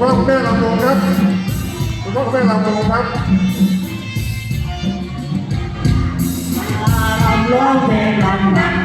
พ่อคุณแม่ลำวงครับคุณพ่อคุณแม่ลำวงครับลำร้องเพลงลำดัง